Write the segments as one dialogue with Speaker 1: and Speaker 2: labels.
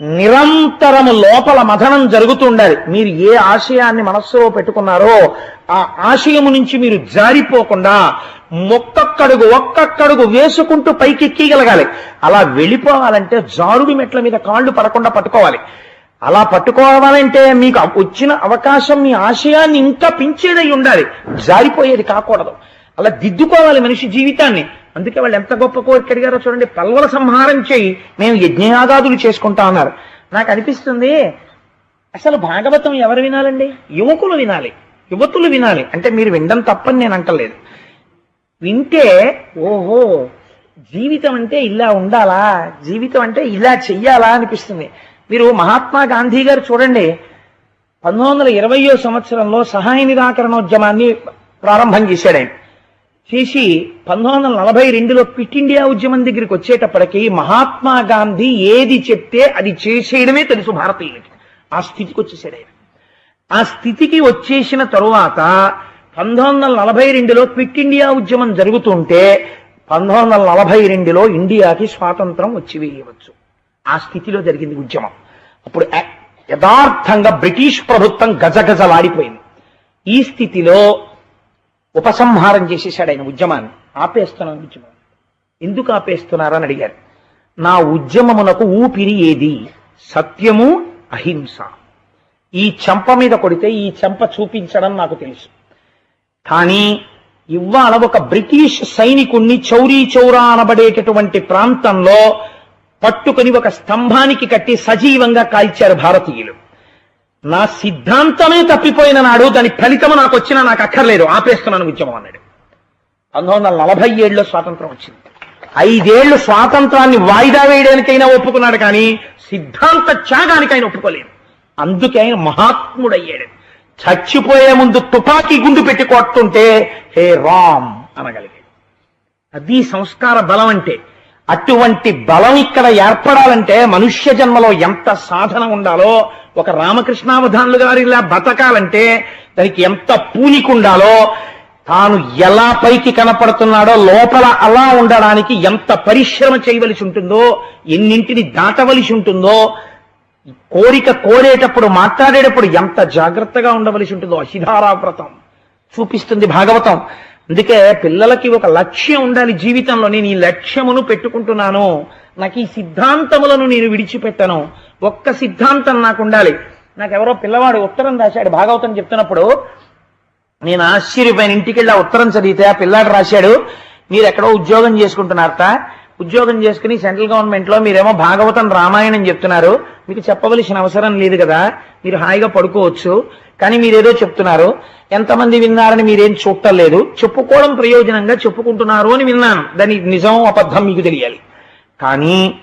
Speaker 1: నిరంతరము లోపల మథనం జరుగుతూ ఉండాలి మీరు ఏ ఆశయాన్ని మనస్సులో పెట్టుకున్నారో ఆ ఆశయము నుంచి మీరు జారిపోకుండా ఒక్కొక్కడుగు ఒక్కొక్కడుగు వేసుకుంటూ పైకెక్కిగలగాలి అలా వెళ్ళిపోవాలంటే జారుడు మెట్ల మీద కాళ్ళు పడకుండా పట్టుకోవాలి. అలా పట్టుకోవాలంటే మీకు వచ్చిన అవకాశం మీ ఆశయాన్ని ఇంకా పెంచేదై ఉండాలి. జారిపోయేది కాకూడదు. అలా దిద్దుకోవాలి మనిషి జీవితాన్ని. అందుకే వాళ్ళు ఎంత గొప్ప కోరిక అడిగారో చూడండి పల్వల సంహారం చేయి మేము యజ్ఞయాగాదులు చేసుకుంటా ఉన్నారు నాకు అనిపిస్తుంది అసలు భాగవతం ఎవరు వినాలండి? యువకులు వినాలి యువతులు వినాలి. అంటే మీరు వినడం తప్పని నేను అంటలేదు. వింటే ఓహో జీవితం అంటే ఇలా ఉండాలా జీవితం అంటే ఇలా చెయ్యాలా అనిపిస్తుంది. మీరు మహాత్మా గాంధీ గారు చూడండి పంతొమ్మిది వందల ఇరవయో సంవత్సరంలో సహాయ నిరాకరణోద్యమాన్ని ప్రారంభం చేశాడు ఆయన. చేసి పంతొమ్మిది వందల నలభై రెండులో క్విట్ ఇండియా ఉద్యమం దగ్గరికి వచ్చేటప్పటికి మహాత్మా గాంధీ ఏది చెప్తే అది చేసేయడమే తెలుసు భారతీయులకి. ఆ స్థితికి వచ్చేసాడు ఆయన. ఆ స్థితికి వచ్చేసిన తరువాత పంతొమ్మిది వందల నలభై రెండులో క్విట్ ఇండియా ఉద్యమం జరుగుతుంటే పంతొమ్మిది వందల నలభై రెండులో ఇండియాకి స్వాతంత్రం వచ్చి వేయవచ్చు ఆ స్థితిలో జరిగింది ఉద్యమం. అప్పుడు యథార్థంగా బ్రిటిష్ ప్రభుత్వం గజగజలాడిపోయింది ఈ స్థితిలో ఉపసంహారం చేసేసాడు ఆయన ఉద్యమాన్ని. ఆపేస్తున్నాను ఉద్యమం. ఎందుకు ఆపేస్తున్నారని అడిగారు. నా ఉద్యమమునకు ఊపిరి ఏది? సత్యము అహింస. ఈ చెంప మీద కొడితే ఈ చెంప చూపించడం నాకు తెలుసు. కానీ ఇవాళ ఒక బ్రిటిష్ సైనికుణ్ణి చౌరీ చౌరా అనబడేటటువంటి ప్రాంతంలో పట్టుకొని ఒక స్తంభానికి కట్టి సజీవంగా కాల్చారు భారతీయులు. నా సిద్ధాంతమే తప్పిపోయిన నాడు దాని ఫలితము నాకు వచ్చినా నాకు అక్కర్లేదు. ఆపేస్తున్నాను ఉద్యమం అన్నాడు. పంతొమ్మిది వందల నలభై ఏడులో స్వాతంత్రం వచ్చింది. ఐదేళ్ళు స్వాతంత్రాన్ని వాయిదా వేయడానికైనా ఒప్పుకున్నాడు కానీ సిద్ధాంత త్యాగానికి ఆయన ఒప్పుకోలేదు. అందుకే ఆయన మహాత్ముడయ్యాడు. చచ్చిపోయే ముందు తుపాకీ గుండు పెట్టి కొట్టుంటే హే రామ్ అనగలిగాడు. అది సంస్కార బలం అంటే అటువంటి బలం ఇక్కడ ఏర్పడాలంటే మనుష్య జన్మలో ఎంత సాధన ఉండాలో ఒక రామకృష్ణావధానులు గారు ఇలా బతకాలంటే దానికి ఎంత పూనికుండాలో తాను ఎలా పైకి కనపడుతున్నాడో లోపల అలా ఉండడానికి ఎంత పరిశ్రమ చేయవలసి ఉంటుందో ఎన్నింటిని దాటవలసి ఉంటుందో కోరిక కోరేటప్పుడు మాట్లాడేటప్పుడు ఎంత జాగ్రత్తగా ఉండవలసి ఉంటుందో అశిధారా వ్రతం చూపిస్తుంది భాగవతం. అందుకే పిల్లలకి ఒక లక్ష్యం ఉండాలి జీవితంలో. నేను ఈ లక్ష్యమును పెట్టుకుంటున్నాను. నాకు ఈ సిద్ధాంతములను నేను విడిచిపెట్టను. ఒక్క సిద్ధాంతం నాకు ఉండాలి. నాకు ఎవరో పిల్లవాడు ఉత్తరం రాశాడు భాగవతం చెప్తున్నప్పుడు. నేను ఆశ్చర్యపోయిన ఇంటికి వెళ్ళి ఆ ఉత్తరం చదివితే ఆ పిల్లాడు రాశాడు మీరు ఎక్కడో ఉద్యోగం చేసుకుంటున్నారట. ఉద్యోగం చేసుకుని సెంట్రల్ గవర్నమెంట్లో మీరేమో భాగవతం రామాయణం చెప్తున్నారు. మీకు చెప్పవలసిన అవసరం లేదు కదా. మీరు హాయిగా పడుకోవచ్చు. కానీ మీరేదో చెప్తున్నారు ఎంతమంది విన్నారని మీరేం చూడటం లేదు చెప్పుకోవడం ప్రయోజనంగా చెప్పుకుంటున్నారు అని విన్నాను. దాని నిజం అబద్ధం మీకు తెలియాలి. కానీ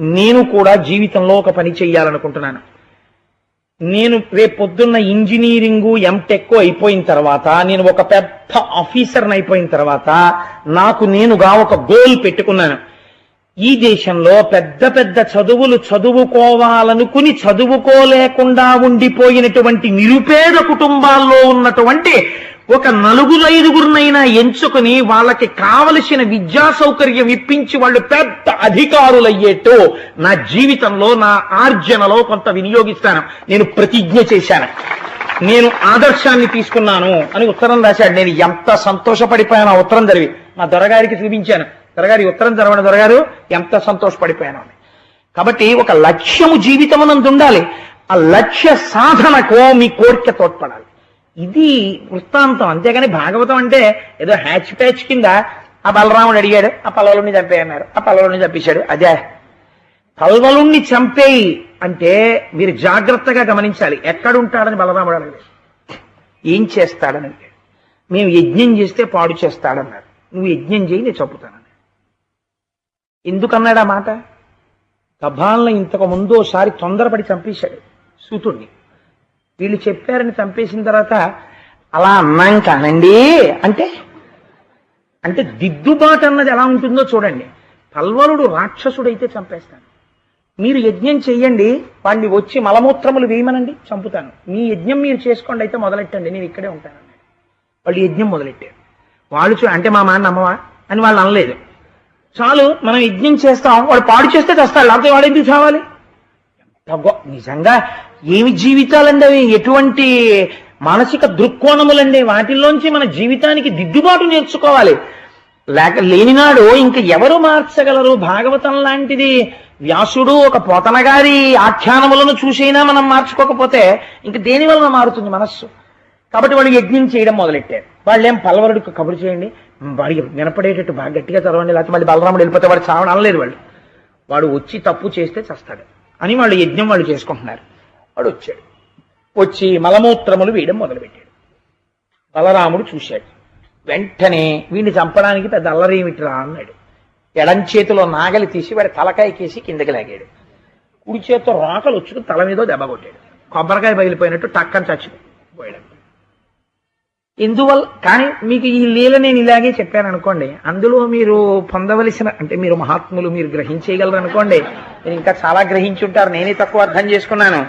Speaker 1: నేను కూడా జీవితంలో ఒక పని చెయ్యాలనుకుంటున్నాను. నేను రేపు పొద్దున్న ఇంజనీరింగు ఎంటెక్ అయిపోయిన తర్వాత నేను ఒక పెద్ద ఆఫీసర్ని అయిపోయిన తర్వాత నాకు నేనుగా ఒక గోల్ పెట్టుకున్నాను. ఈ దేశంలో పెద్ద పెద్ద చదువులు చదువుకోవాలనుకుని చదువుకోలేకుండా ఉండిపోయినటువంటి నిరుపేద కుటుంబాల్లో ఉన్నటువంటి ఒక నలుగురు ఐదుగురినైనా ఎంచుకుని వాళ్ళకి కావలసిన విద్యా సౌకర్యం ఇప్పించి వాళ్ళు పెద్ద అధికారులయ్యేట్టు నా జీవితంలో నా ఆర్జనలో కొంత వినియోగిస్తాను. నేను ప్రతిజ్ఞ చేశాను. నేను ఆదర్శాన్ని తీసుకున్నాను అని ఉత్తరం రాశాడు. నేను ఎంత సంతోషపడిపోయాను ఆ ఉత్తరం చదివి మా దొరగారికి చూపించాను. దొరగారి ఉత్తరం చదవండి దొరగారు. ఎంత సంతోషపడిపోయాను అని. కాబట్టి ఒక లక్ష్యము జీవితమునందు ఉండాలి ఆ లక్ష్య సాధనకు మీ కోరిక తోడ్పడాలి. ఇది వృత్తాంతం. అంతేగాని భాగవతం అంటే ఏదో హ్యాచ్ ప్యాచ్ కింద ఆ బలరాముడు అడిగాడు ఆ పల్వలుణ్ణి చంపేయన్నారు ఆ పల్లవుని చంపేశాడు. అదే. పల్వలుణ్ణి చంపేయి అంటే మీరు జాగ్రత్తగా గమనించాలి. ఎక్కడుంటాడని బలరాముడు అడగలేదు. ఏం చేస్తాడని అడిగాడు. మేము యజ్ఞం చేస్తే పాడు చేస్తాడన్నారు. నువ్వు యజ్ఞం చేయి నేను చంపుతాను. ఎందుకన్నాడు ఆ మాట? గభాలను ఇంతకు ముందు తొందరపడి చంపేశాడు సూతుడిని వీళ్ళు చెప్పారని చంపేసిన తర్వాత అలా అన్నాం కానండి అంటే అంటే దిద్దుబాటు అన్నది ఎలా ఉంటుందో చూడండి. పల్వలుడు రాక్షసుడైతే చంపేస్తాను మీరు యజ్ఞం చెయ్యండి వాడిని వచ్చి మలమూత్రములు వేయమనండి చంపుతాను. మీ యజ్ఞం మీరు చేసుకోండి అయితే మొదలెట్టండి నేను ఇక్కడే ఉంటాను వాళ్ళు యజ్ఞం మొదలెట్టారు. వాళ్ళు చూ అంటే మా మా అమ్మవా? అని వాళ్ళు అనలేదు. చాలు మనం యజ్ఞం చేస్తాం. వాడు పాడు చేస్తే చేస్తాడు లేకపోతే వాడు ఎందుకు చావాలి? నిజంగా ఏమి జీవితాలండి అవి ఎటువంటి మానసిక దృక్కోణములండి? వాటిల్లోంచి మన జీవితానికి దిద్దుబాటు నేర్చుకోవాలి. లేక లేనినాడు ఇంక ఎవరు మార్చగలరు? భాగవతం లాంటిది వ్యాసుడు ఒక పోతనగారి ఆఖ్యానములను చూసైనా మనం మార్చుకోకపోతే ఇంక దేని వలన మారుతుంది మనస్సు? కాబట్టి వాళ్ళు యజ్ఞం చేయడం మొదలెట్టారు. వాళ్ళు ఏం కబురు చేయండి? వాడికి వినపడేటట్టు బాగా గట్టిగా చదవండి లేకపోతే మళ్ళీ బలరాముడు వెళ్ళిపోతే వాడు చావడం అనలేదు వాళ్ళు వాడు వచ్చి తప్పు చేస్తే చస్తాడు. అని వాళ్ళు యజ్ఞం వాళ్ళు చేసుకుంటున్నారు. వాడు వచ్చాడు. వచ్చి మలమూత్రములు వేయడం మొదలుపెట్టాడు. బలరాముడు చూశాడు. వెంటనే వీడిని చంపడానికి పెద్ద అల్లరేమిట్రా అన్నాడు. ఎడం చేతిలో నాగలి తీసి వాడి తలకాయకేసి కిందకి లాగాడు. కుడి చేతితో రాకలు వచ్చుకుని తల మీద దెబ్బ కొట్టాడు. కొబ్బరికాయ బయలిపోయినట్టు టక్కని చచ్చిపోయాడు. ఎందువల్ల కానీ మీకు ఈ లీల నేను ఇలాగే చెప్పాను అనుకోండి అందులో మీరు పొందవలసిన అంటే మీరు మహాత్ములు మీరు గ్రహించేయగలరు అనుకోండి మీరు ఇంకా చాలా గ్రహించుంటారు నేనే తక్కువ అర్థం చేసుకున్నాను.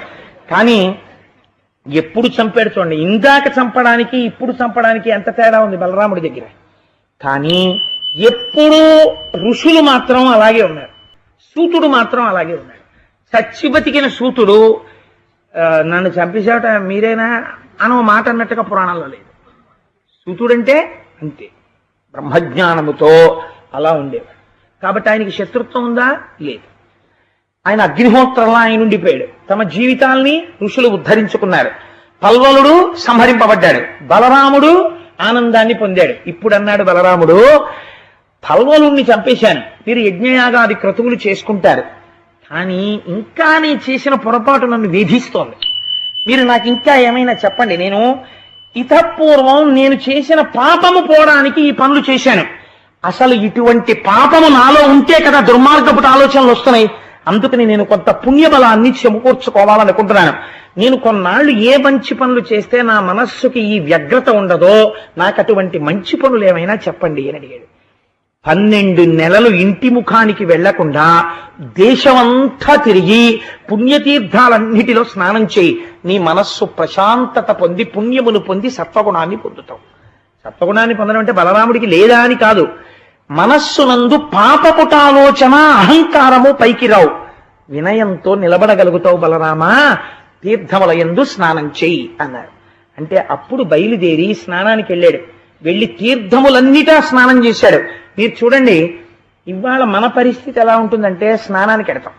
Speaker 1: కానీ ఎప్పుడు చంపాడు చూడండి ఇందాక చంపడానికి ఇప్పుడు చంపడానికి ఎంత తేడా ఉంది బలరాముడి దగ్గర. కానీ ఎప్పుడూ ఋషులు మాత్రం అలాగే ఉన్నారు. సూతుడు మాత్రం అలాగే ఉన్నాడు చచ్చి బతికిన సూతుడు ఆ, నన్ను చంపేసేట మీరేనా? అని ఓ మాట అన్నట్టుగా పురాణాల్లో లేదు. సూతుడంటే అంతే. బ్రహ్మజ్ఞానముతో అలా ఉండేవాడు. కాబట్టి ఆయనకి శత్రుత్వం ఉందా? లేదు. ఆయన అగ్నిహోత్రంలా ఆయన ఉండిపోయాడు. తమ జీవితాల్ని ఋషులు ఉద్ధరించుకున్నారు. పల్వలుడు సంహరింపబడ్డాడు. బలరాముడు ఆనందాన్ని పొందాడు. ఇప్పుడు అన్నాడు బలరాముడు పల్వలుణ్ణి చంపేశాను. మీరు యజ్ఞయాగాది క్రతువులు చేసుకుంటారు. కానీ ఇంకా నేను చేసిన పొరపాటు నన్ను వేధిస్తోంది. మీరు నాకు ఇంకా ఏమైనా చెప్పండి. నేను ఇతపూర్వం నేను చేసిన పాపము పోవడానికి ఈ పనులు చేశాను. అసలు ఇటువంటి పాపము నాలో ఉంటే కదా దుర్మార్గపు ఆలోచనలు వస్తున్నాయి. అందుకని నేను కొంత పుణ్యబలాన్ని చెమకూర్చుకోవాలనుకుంటున్నాను నేను కొన్నాళ్ళు ఏ మంచి పనులు చేస్తే నా మనస్సుకి ఈ వ్యగ్రత ఉండదో నాకు అటువంటి మంచి పనులు ఏమైనా చెప్పండి అని అడిగాడు. పన్నెండు నెలలు ఇంటి ముఖానికి వెళ్ళకుండా దేశమంతా తిరిగి పుణ్యతీర్థాలన్నిటిలో స్నానం చేయి. నీ మనస్సు ప్రశాంతత పొంది పుణ్యమును పొంది సత్వగుణాన్ని పొందుతావు. సత్వగుణాన్ని పొందడం అంటే బలరాముడికి లేదా అని కాదు. మనస్సునందు పాపపుటాలోచన అహంకారము పైకి రావు. వినయంతో నిలబడగలుగుతావు బలరామా. తీర్థములయందు స్నానం చెయ్యి అన్నారు అంటే అప్పుడు బయలుదేరి స్నానానికి వెళ్ళాడు. వెళ్ళి తీర్థములన్నిటా స్నానం చేశాడు. మీరు చూడండి ఇవాళ మన పరిస్థితి ఎలా ఉంటుందంటే స్నానానికి వెడతాం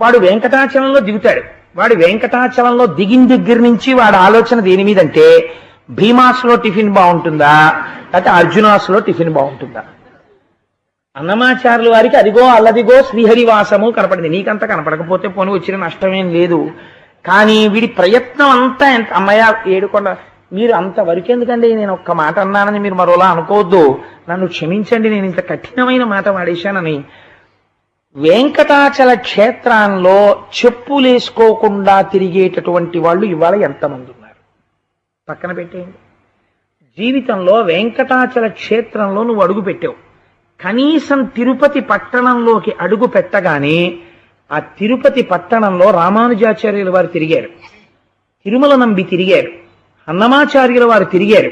Speaker 1: వాడు వెంకటాచలంలో దిగుతాడు. వాడు వెంకటాచలంలో దిగిన దగ్గర నుంచి వాడి ఆలోచన దేని మీదంటే భీమాస్లో టిఫిన్ బాగుంటుందా? లేకపోతే అర్జునాస్లో టిఫిన్ బాగుంటుందా? అన్నమాచారుల వారికి అదిగో అల్లదిగో శ్రీహరివాసము కనపడింది. నీకంత కనపడకపోతే పోనీ వచ్చిన నష్టమేం లేదు. కానీ వీడి ప్రయత్నం అంతా ఎంత అమ్మయ్య ఏడుకొండ మీరు అంత వరకెందుకండి? నేను ఒక్క మాట అన్నానని మీరు మరోలా అనుకోవద్దు. నన్ను క్షమించండి నేను ఇంత కఠినమైన మాట వాడేశానని. వెంకటాచల క్షేత్రంలో చెప్పులేసుకోకుండా తిరిగేటటువంటి వాళ్ళు ఇవాళ ఎంతమంది ఉన్నారు? పక్కన పెట్టేయండి. జీవితంలో వెంకటాచల క్షేత్రంలో నువ్వు అడుగు పెట్టావు. కనీసం తిరుపతి పట్టణంలోకి అడుగు పెట్టగానే ఆ తిరుపతి పట్టణంలో రామానుజాచార్యుల వారు తిరిగారు. తిరుమల నంబి తిరిగారు. అన్నమాచార్యుల వారు తిరిగారు.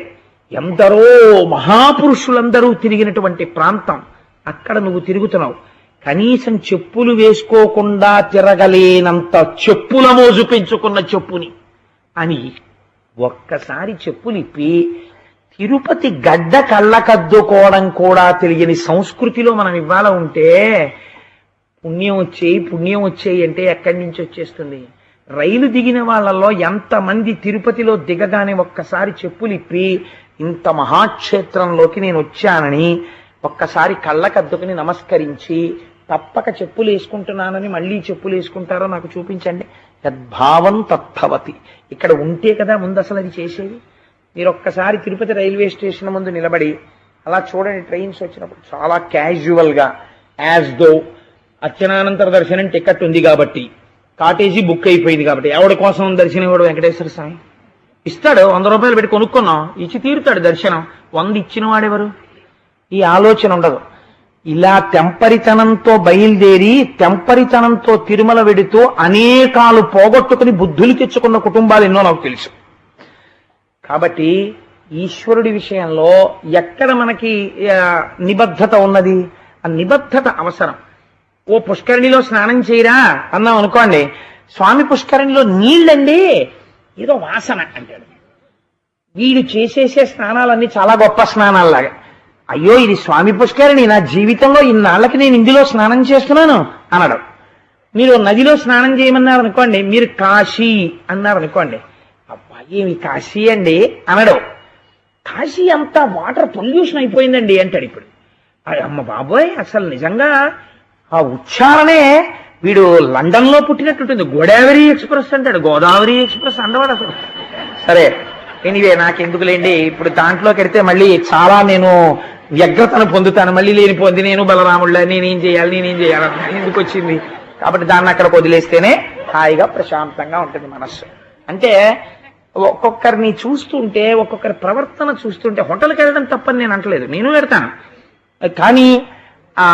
Speaker 1: ఎందరో మహాపురుషులందరూ తిరిగినటువంటి ప్రాంతం. అక్కడ నువ్వు తిరుగుతున్నావు. కనీసం చెప్పులు వేసుకోకుండా తిరగలేనంత చెప్పుల మోజు పెంచుకున్న చెప్పుని అని ఒక్కసారి చెప్పులు ఇప్పి తిరుపతి గడ్డ కళ్ళకద్దుకోవడం కూడా తెలియని సంస్కృతిలో మనం ఇవ్వాల ఉంటే పుణ్యం వచ్చేయి పుణ్యం వచ్చేయి అంటే ఎక్కడి నుంచి వచ్చేస్తుంది? రైలు దిగిన వాళ్ళల్లో ఎంతమంది తిరుపతిలో దిగగానే ఒక్కసారి చెప్పులు ఇప్పి ఇంత మహాక్షేత్రంలోకి నేను వచ్చానని ఒక్కసారి కళ్ళకద్దుకుని నమస్కరించి తప్పక చెప్పులు వేసుకుంటున్నానని మళ్ళీ చెప్పులు వేసుకుంటారో నాకు చూపించండి. యద్భావం తత్భవతి. ఇక్కడ ఉంటే కదా ముందు అసలు అది చేసేది. మీరు ఒక్కసారి తిరుపతి రైల్వే స్టేషన్ ముందు నిలబడి అలా చూడండి ట్రైన్స్ వచ్చినప్పుడు. చాలా క్యాజువల్గా యాజ్ దో అర్చనానంతర దర్శనం టికెట్ ఉంది కాబట్టి. కాటేజీ బుక్ అయిపోయింది కాబట్టి. ఎవడి కోసం దర్శనం ఇవ్వడు వెంకటేశ్వర స్వామి? ఇస్తాడు వంద రూపాయలు పెట్టి కొనుక్కున్నాం. ఇచ్చి తీరుతాడు దర్శనం. వంద ఇచ్చిన వాడెవరు? ఈ ఆలోచన ఉండదు. ఇలా తెంపరితనంతో బయలుదేరి తెంపరితనంతో తిరుమల వెడుతూ అనేకాలు పోగొట్టుకుని బుద్ధులు తెచ్చుకున్న కుటుంబాలు ఎన్నో నాకు తెలుసు. కాబట్టి ఈశ్వరుడి విషయంలో ఎక్కడ మనకి నిబద్ధత ఉన్నది? ఆ నిబద్ధత అవసరం. ఓ పుష్కరిణిలో స్నానం చేయరా అన్నాం అనుకోండి. స్వామి పుష్కరిణిలో నీళ్ళండి ఏదో వాసన అంటాడు. వీడు చేసేసే స్నానాలన్నీ చాలా గొప్ప స్నానాల్లాగా. అయ్యో ఇది స్వామి పుష్కరిణి నా జీవితంలో ఇన్నాళ్ళకి నేను ఇందులో స్నానం చేస్తున్నాను అనడం. మీరు నదిలో స్నానం చేయమన్నారు అనుకోండి మీరు కాశీ అన్నారు అనుకోండి అబ్బా ఏమి కాశీ అండి అనడం. కాశీ అంతా వాటర్ పొల్యూషన్ అయిపోయిందండి అంటాడు ఇప్పుడు. అమ్మ బాబోయ్ అసలు నిజంగా ఆ ఉచ్చారణే వీడు లండన్లో పుట్టినట్టుంటుంది. గోదావరి ఎక్స్ప్రెస్ అంటాడు. గోదావరి ఎక్స్ప్రెస్ అండవాడు అసలు. సరే ఎనివే నాకెందుకులేండి ఇప్పుడు దాంట్లోకి వెడితే మళ్ళీ చాలా నేను వ్యగ్రతను పొందుతాను. మళ్ళీ లేని పొంది నేను బలరాముళ్ళ నేనేం చేయాలి నేనేం చేయాలి ఎందుకు వచ్చింది? కాబట్టి దాన్ని అక్కడ వదిలేస్తేనే హాయిగా ప్రశాంతంగా ఉంటుంది మనస్సు. అంటే ఒక్కొక్కరిని చూస్తుంటే ఒక్కొక్కరి ప్రవర్తన చూస్తుంటే హోటల్కి వెళ్ళడం తప్పని నేను అంటలేదు. నేను వెడతాను కానీ ఆ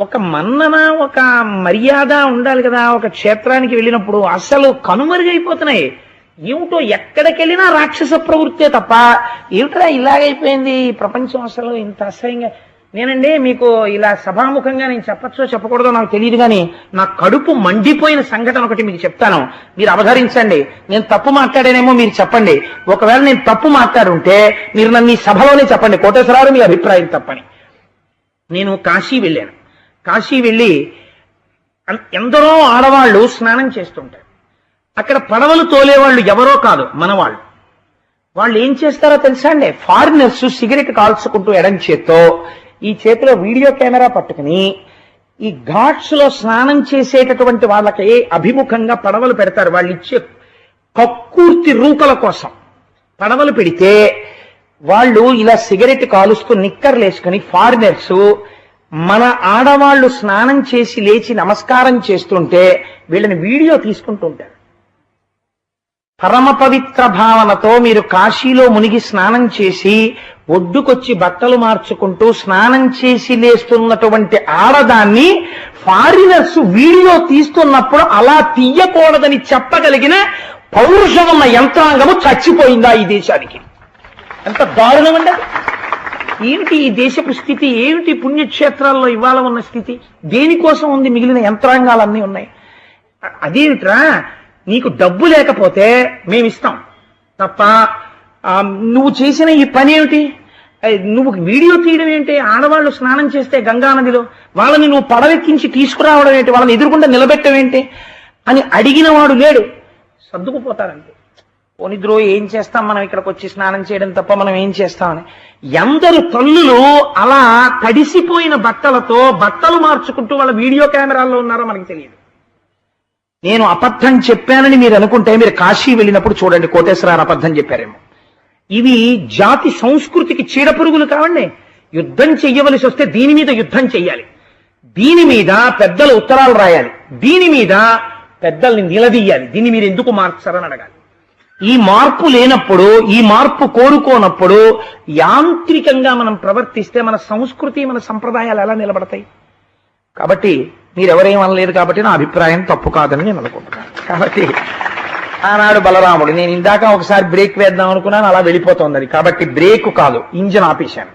Speaker 1: ఒక మన్నన ఒక మర్యాద ఉండాలి కదా ఒక క్షేత్రానికి వెళ్ళినప్పుడు అసలు కనుమరుగైపోతున్నాయి. ఏమిటో ఎక్కడికి వెళ్ళినా రాక్షస ప్రవృత్తే తప్ప ఏమిటరా ఇలాగైపోయింది? ఈ ప్రపంచం అసలు ఇంత అసహ్యంగా నేనండి మీకు ఇలా సభాముఖంగా నేను చెప్పచ్చో చెప్పకూడదో నాకు తెలియదు కానీ నా కడుపు మండిపోయిన సంఘటన ఒకటి మీకు చెప్తాను. మీరు అవధరించండి నేను తప్పు మాట్లాడానేమో మీరు చెప్పండి. ఒకవేళ నేను తప్పు మాట్లాడుంటే మీరు నన్ను ఈ సభలోనే చెప్పండి. కోటేశ్వరరావు మీ అభిప్రాయం తప్పని. నేను కాశీ వెళ్ళాను. కాశీ వెళ్ళి ఎందరో ఆడవాళ్ళు స్నానం చేస్తుంటారు. అక్కడ పడవలు తోలేవాళ్ళు ఎవరో కాదు మనవాళ్ళు. వాళ్ళు ఏం చేస్తారో తెలుసా అండి? ఫారినర్స్ సిగరెట్ కాల్చుకుంటూ ఎడం చేత్తో ఈ చేతిలో వీడియో కెమెరా పట్టుకుని ఈ ఘాట్స్లో స్నానం చేసేటటువంటి వాళ్ళకి అభిముఖంగా పడవలు పెడతారు. వాళ్ళు ఇచ్చే కక్కుర్తి రూకల కోసం. పడవలు పెడితే వాళ్ళు ఇలా సిగరెట్ కాలుస్తూ నిక్కర్లు వేసుకుని ఫారినర్స్ మన ఆడవాళ్ళు స్నానం చేసి లేచి నమస్కారం చేస్తుంటే వీళ్ళని వీడియో తీసుకుంటుంటారు పరమ పవిత్ర భావనతో మీరు కాశీలో మునిగి స్నానం చేసి ఒడ్డుకొచ్చి బట్టలు మార్చుకుంటూ స్నానం చేసి లేస్తున్నటువంటి ఆడదాన్ని ఫారినర్స్ వీడియో తీస్తున్నప్పుడు అలా తీయకూడదని చెప్పగలిగిన పౌరుషం ఉన్న యంత్రాంగము చచ్చిపోయిందా ఈ దేశానికి? ఎంత దారుణం అండి ఏమిటి ఈ దేశపు స్థితి? ఏమిటి పుణ్యక్షేత్రాల్లో ఇవాళ ఉన్న స్థితి? దేనికోసం ఉంది మిగిలిన యంత్రాంగాలన్నీ ఉన్నాయి? అదేమిట్రా? నీకు డబ్బు లేకపోతే మేమిస్తాం. తప్ప నువ్వు చేసిన ఈ పని ఏమిటి? నువ్వు వీడియో తీయడం ఏంటి? ఆడవాళ్ళు స్నానం చేస్తే గంగా నదిలో వాళ్ళని నువ్వు పడవెక్కించి తీసుకురావడం ఏంటి? వాళ్ళని ఎదురుకుండా నిలబెట్టడం ఏంటి? అని అడిగిన వాడు లేడు. సర్దుకుపోతారంటే పోనిద్రో ఏం చేస్తాం మనం ఇక్కడికి వచ్చి స్నానం చేయడం తప్ప మనం ఏం చేస్తామని? ఎందరు తల్లులు అలా తడిసిపోయిన బట్టలతో బట్టలు మార్చుకుంటూ వాళ్ళ వీడియో కెమెరాల్లో ఉన్నారో మనకి తెలియదు. నేను అబద్ధం చెప్పానని మీరు అనుకుంటే మీరు కాశీ వెళ్ళినప్పుడు చూడండి కోటేశ్వరారు అబద్ధం చెప్పారేమో. ఇవి జాతి సంస్కృతికి చీడపురుగులు కావండి. యుద్ధం చెయ్యవలసి వస్తే దీని మీద యుద్ధం చెయ్యాలి. దీని మీద పెద్దలు ఉత్తరాలు రాయాలి. దీని మీద పెద్దల్ని నిలదీయాలి. దీన్ని మీరు ఎందుకు మార్చారని అడగాలి. ఈ మార్పు లేనప్పుడు ఈ మార్పు కోరుకోనప్పుడు యాంత్రికంగా మనం ప్రవర్తిస్తే మన సంస్కృతి మన సంప్రదాయాలు ఎలా నిలబడతాయి? కాబట్టి మీరెవరేం అనలేదు కాబట్టి నా అభిప్రాయం తప్పు కాదని నేను అనుకుంటున్నాను. కాబట్టి ఆనాడు బలరాముడు నేను ఇందాక ఒకసారి బ్రేక్ వేద్దాం అనుకున్నాను అలా వెళ్ళిపోతుంది కాబట్టి బ్రేక్ కాదు ఇంజన్ ఆపేశాను.